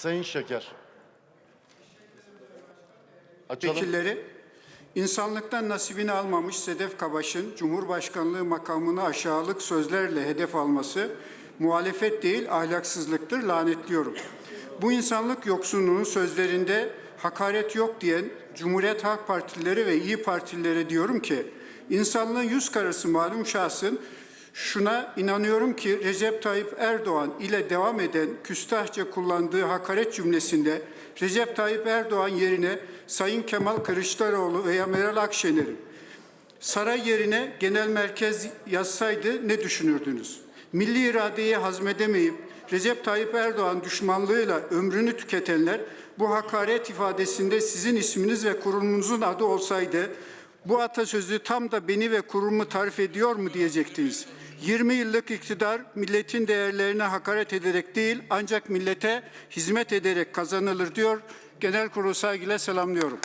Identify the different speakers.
Speaker 1: Sayın Şeker. Açalım.
Speaker 2: Vekilleri, insanlıktan nasibini almamış Sedef Kabaş'ın Cumhurbaşkanlığı makamını aşağılık sözlerle hedef alması muhalefet değil ahlaksızlıktır, lanetliyorum. Bu insanlık yoksunluğunun sözlerinde hakaret yok diyen Cumhuriyet Halk Partileri ve İyi Partililere diyorum ki, insanlığın yüz karası malum şahsın Şuna inanıyorum ki Recep Tayyip Erdoğan ile devam eden küstahça kullandığı hakaret cümlesinde Recep Tayyip Erdoğan yerine Sayın Kemal Kılıçdaroğlu veya Meral Akşener'i saray yerine genel merkez yazsaydı ne düşünürdünüz? Milli iradeyi hazmedemeyip Recep Tayyip Erdoğan düşmanlığıyla ömrünü tüketenler bu hakaret ifadesinde sizin isminiz ve kurumunuzun adı olsaydı bu atasözü tam da beni ve kurumu tarif ediyor mu diyecektiniz. 20 yıllık iktidar milletin değerlerine hakaret ederek değil ancak millete hizmet ederek kazanılır diyor. Genel kurulu saygıyla selamlıyorum.